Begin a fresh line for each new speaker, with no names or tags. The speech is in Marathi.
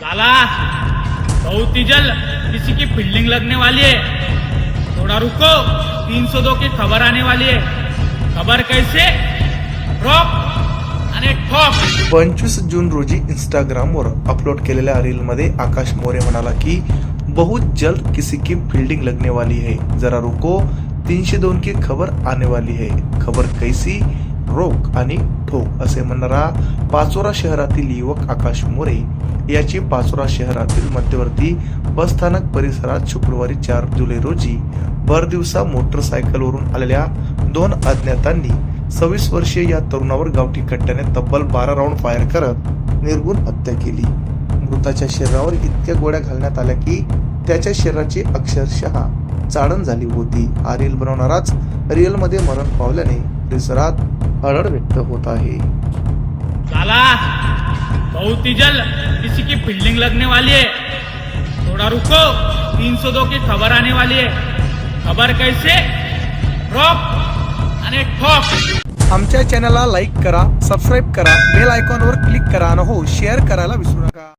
साला बहुत ही जल्द किसी की फील्डिंग लगने वाली है। थोड़ा रुको 302 की खबर आने वाली है। खबर कैसे? रॉक आणि ठॉप
पंचवीस जून रोजी इंस्टाग्रामवर अपलोड केलेल्या रीलमध्ये आकाश मोरे म्हणाला की बहुत जल्द किसी की फील्डिंग लगने वाली है। जरा रुको तीनशे दोन की खबर आने वाली है। खबर कैसी? रोख आणि ठोक असे म्हणणारा पाचोरा शहरातील युवक आकाश मोरे याची पाचोरा शहरातील मध्यवर्ती बसस्थानक परिसरात शुक्रवारी चार जुलै रोजी भरदिवसा मोटरसायकलवरून आलेल्या दोन अज्ञातांनी सव्वीस वर्षीय या तरुणावर गावठी कट्ट्याने तब्बल बारा राऊंड फायर करत निर्गुण हत्या केली. मृताच्या शरीरावर इतक्या गोळ्या घालण्यात आल्या की त्याच्या शरीराची अक्षरशः चाळण झाली होती. हा रील बनवणाराच रिअलमध्ये मरण पावल्याने परिसरात हळद व्यक्त होत आहे.
साला बहुत ही जल्द किसी की फील्डिंग लगने वाली है। थोड़ा रुको 302 की खबर आने वाली है। खबर कैसे? रॉक आणि ठॉक
आमच्या चॅनलला लाईक करा सबस्क्राईब करा बेल आयकॉनवर क्लिक करा आणि हो शेअर करायला विसरू नका.